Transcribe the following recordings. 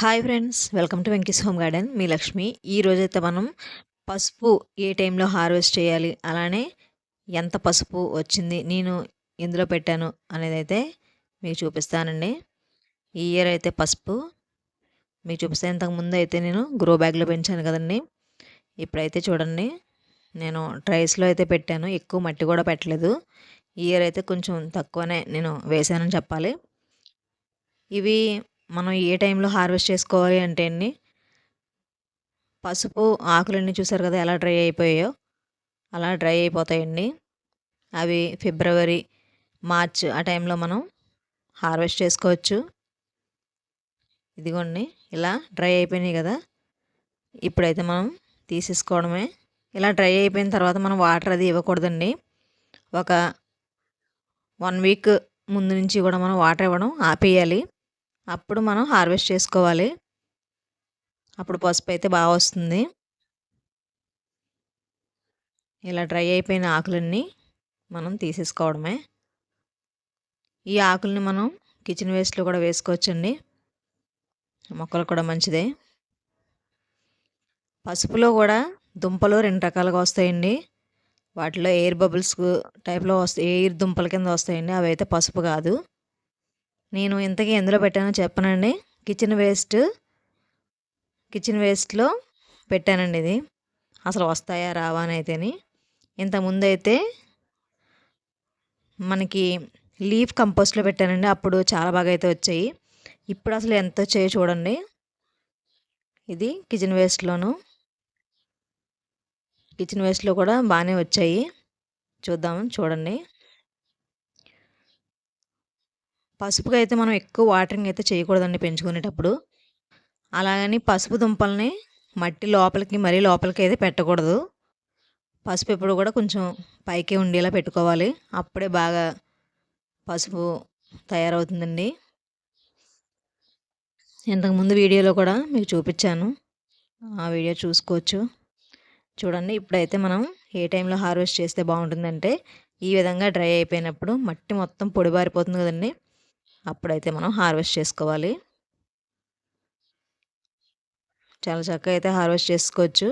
Hi friends welcome to Venky's home garden మీ లక్ష్మి ఈ రోజైతే మనం పసుపు ఏ టైంలో హార్వెస్ట్ చేయాలి? అలానే ఎంత పసుపు వచ్చింది నేను ఎందులో పెట్టాను అనేది అయితే మీకు చూపిస్తానండి. ఈ ఇయర్ అయితే పసుపు. మీకు చూపిస్తే ఇంతకు ముందు అయితే నేను గ్రో బ్యాగ్లో పెంచాను కదండి. ఇప్పుడైతే చూడండి నేను ట్రైస్లో అయితే పెట్టాను. ఎక్కువ మట్టి కూడా పెట్టలేదు. ఈ ఇయర్ అయితే కొంచెం తక్కువనే నేను వేసానని చెప్పాలి. ఇవి మనం ఏ టైంలో హార్వెస్ట్ చేసుకోవాలి అంటే అండి? పసుపు ఆకులన్నీ చూసారు కదా ఎలా డ్రై అయిపోయాయో? అలా డ్రై అయిపోతాయండి. అవి ఫిబ్రవరి మార్చ్ ఆ టైంలో మనం హార్వెస్ట్ చేసుకోవచ్చు. ఇదిగోండి ఇలా డ్రై అయిపోయినాయి కదా? ఇప్పుడైతే మనం తీసేసుకోవడమే. ఇలా డ్రై అయిపోయిన తర్వాత మనం వాటర్ అది ఇవ్వకూడదండి. ఒక వన్ వీక్ ముందు నుంచి కూడా మనం వాటర్ ఇవ్వడం ఆపేయాలి. అప్పుడు మనం హార్వెస్ట్ చేసుకోవాలి. అప్పుడు పసుపు అయితే బాగా వస్తుంది. ఇలా డ్రై అయిపోయిన ఆకులన్నీ మనం తీసేసుకోవడమే. ఈ ఆకుల్ని మనం కిచెన్ వేస్ట్లో కూడా వేసుకోవచ్చండి. మొక్కలు కూడా మంచిదే. పసుపులో కూడా దుంపలు రెండు రకాలుగా వస్తాయండి. వాటిలో ఎయిర్ బబుల్స్ టైప్లో వస్తాయి ఎయిర్ దుంపల కింద వస్తాయండి. అవి అయితే పసుపు కాదు. నేను ఇంతకీ ఎందులో పెట్టానో చెప్పనండి. కిచెన్ వేస్ట్ కిచెన్ వేస్ట్లో పెట్టానండి ఇది. అసలు వస్తాయా రావా అని అయితేని. ఇంతకుముందైతే అయితే మనకి లీఫ్ కంపోస్ట్లో పెట్టానండి. అప్పుడు చాలా బాగా అయితే వచ్చాయి. ఇప్పుడు అసలు ఎంత వచ్చాయో చూడండి. ఇది కిచెన్ వేస్ట్లోను. కిచెన్ వేస్ట్లో కూడా బాగానే వచ్చాయి. చూద్దాము చూడండి. పసుపుకి అయితే మనం ఎక్కువ వాటరింగ్ అయితే చేయకూడదండి పెంచుకునేటప్పుడు. అలాగని పసుపు దుంపల్ని మట్టి లోపలికి మరీ లోపలికి అయితే పెట్టకూడదు. పసుపు ఎప్పుడు కూడా కొంచెం పైకి ఉండేలా పెట్టుకోవాలి. అప్పుడే బాగా పసుపు తయారవుతుందండి. ఇంతకుముందు వీడియోలో కూడా మీకు చూపించాను. ఆ వీడియో చూసుకోవచ్చు. చూడండి ఇప్పుడైతే మనం ఏ టైంలో హార్వెస్ట్ చేస్తే బాగుంటుందంటే ఈ విధంగా డ్రై అయిపోయినప్పుడు మట్టి మొత్తం పొడిబారిపోతుంది కదండి. అప్పుడైతే మనం హార్వెస్ట్ చేసుకోవాలి. చాలా చక్కగా అయితే హార్వెస్ట్ చేసుకోవచ్చు.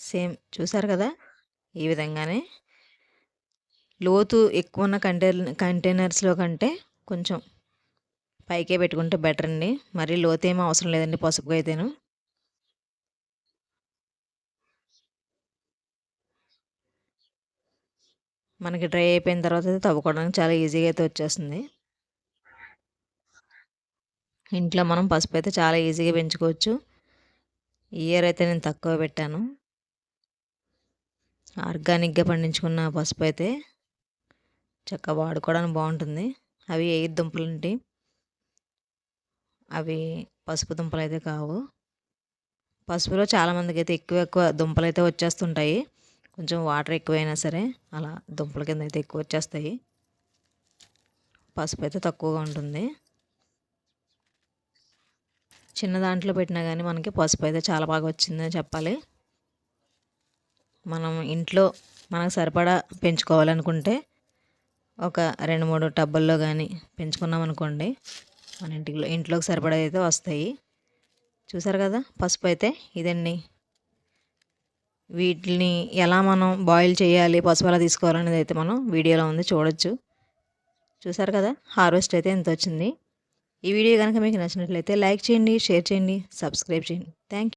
సేమ్ చూసారు కదా? ఈ విధంగానే లోతు ఎక్కువ ఉన్న కంటైనర్ కంటైనర్స్లో కంటే కొంచెం పైకే పెట్టుకుంటే బెటర్ అండి మరీ లోతు ఏమీ అవసరం లేదండి పసుపుగా అయితేను. మనకి డ్రై అయిపోయిన తర్వాత అయితే తవ్వుకోవడానికి చాలా ఈజీగా అయితే వచ్చేస్తుంది. ఇంట్లో మనం పసుపు అయితే చాలా ఈజీగా పెంచుకోవచ్చు. ఇయర్ అయితే నేను తక్కువ పెట్టాను. ఆర్గానిక్గా పండించుకున్న పసుపు అయితే చక్కగా వాడుకోవడానికి బాగుంటుంది. అవి ఎయిర్ దుంపలు అవి పసుపు దుంపలు అయితే కావు. పసుపులో చాలామందికి అయితే ఎక్కువ ఎక్కువ దుంపలు అయితే వచ్చేస్తుంటాయి. కొంచెం వాటర్ ఎక్కువైనా సరే అలా దుంపల కింద అయితే ఎక్కువ వచ్చేస్తాయి. పసుపు అయితే తక్కువగా ఉంటుంది. చిన్న దాంట్లో పెట్టినా కానీ మనకి పసుపు అయితే చాలా బాగా వచ్చిందని చెప్పాలి. మనం ఇంట్లో మనకు సరిపడా పెంచుకోవాలనుకుంటే ఒక రెండు మూడు టబ్బుల్లో కానీ పెంచుకున్నాం అనుకోండి మన ఇంటిలో ఇంట్లోకి సరిపడా అయితే వస్తాయి. చూసారు కదా? పసుపు అయితే ఇదండి. వీటిని ఎలా మనం బాయిల్ చేయాలి పసుపు ఎలా తీసుకోవాలనేది అయితే మనం వీడియోలో ఉంది చూడొచ్చు. చూసారు కదా హార్వెస్ట్ అయితే ఎంత వచ్చింది ఈ వీడియో కనుక మీకు నచ్చినట్లయితే లైక్ చేయండి షేర్ చేయండి సబ్స్క్రైబ్ చేయండి. థ్యాంక్